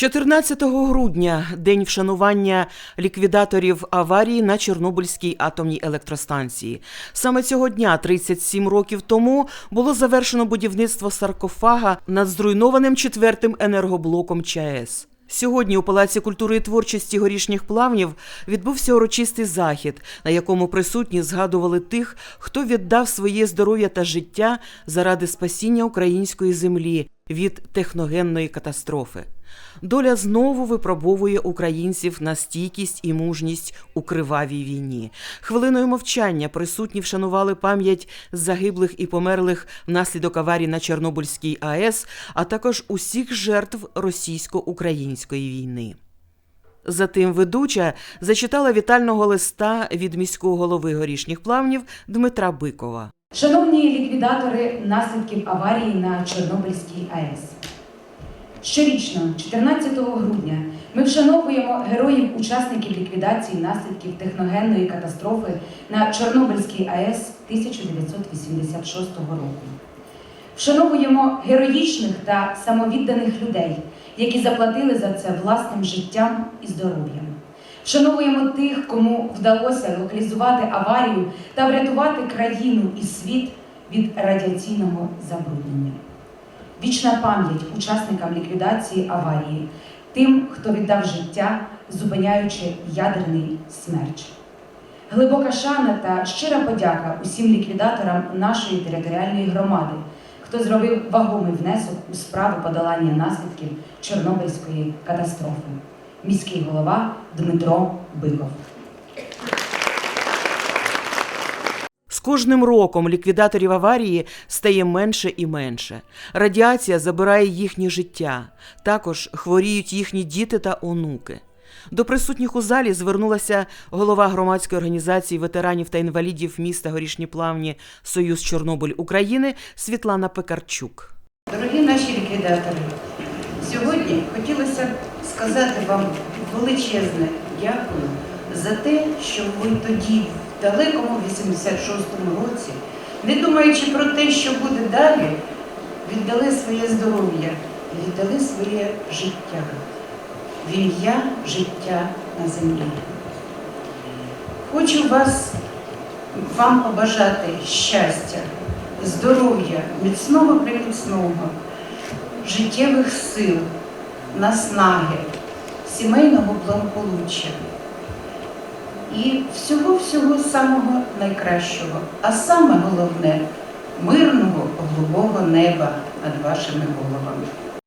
14 грудня день вшанування ліквідаторів аварії на Чорнобильській атомній електростанції. Саме цього дня, 37 років тому, було завершено будівництво саркофага над зруйнованим четвертим енергоблоком ЧАЕС. Сьогодні у Палаці культури і творчості горішніх плавнів відбувся урочистий захід, на якому присутні згадували тих, хто віддав своє здоров'я та життя заради спасіння української землі від техногенної катастрофи. Доля знову випробовує українців на стійкість і мужність у кривавій війні. Хвилиною мовчання присутні вшанували пам'ять загиблих і померлих внаслідок аварії на Чорнобильській АЕС, а також усіх жертв російсько-української війни. Затим ведуча зачитала вітального листа від міського голови горішніх плавнів Дмитра Бикова. Шановні ліквідатори наслідків аварії на Чорнобильській АЕС. Щорічно, 14 грудня, ми вшановуємо героїв-учасників ліквідації наслідків техногенної катастрофи на Чорнобильській АЕС 1986 року. Вшановуємо героїчних та самовідданих людей, які заплатили за це власним життям і здоров'ям. Вшановуємо тих, кому вдалося локалізувати аварію та врятувати країну і світ від радіаційного забруднення. Вічна пам'ять учасникам ліквідації аварії, тим, хто віддав життя, зупиняючи ядерний смерч. Глибока шана та щира подяка усім ліквідаторам нашої територіальної громади, хто зробив вагомий внесок у справу подолання наслідків Чорнобильської катастрофи. Міський голова Дмитро Биков. З кожним роком ліквідаторів аварії стає менше і менше. Радіація забирає їхнє життя. Також хворіють їхні діти та онуки. До присутніх у залі звернулася голова громадської організації ветеранів та інвалідів міста Горішні Плавні Союз Чорнобиль України Світлана Пекарчук. Дорогі наші ліквідатори, сьогодні хотілося сказати вам величезне дякую за те, що ви тоді, в далекому 86-му році, не думаючи про те, що буде далі, віддали своє здоров'я віддали своє життя в життя на землі. Хочу вас, вам побажати щастя, здоров'я, міцного приміцного, життєвих сил, наснаги, сімейного благополуччя і всього-всього самого найкращого, а саме головне мирного голубого неба над вашими головами.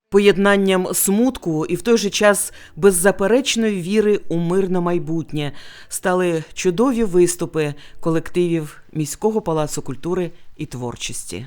Поєднанням смутку і в той же час беззаперечної віри у мирне майбутнє стали чудові виступи колективів міського палацу культури і творчості.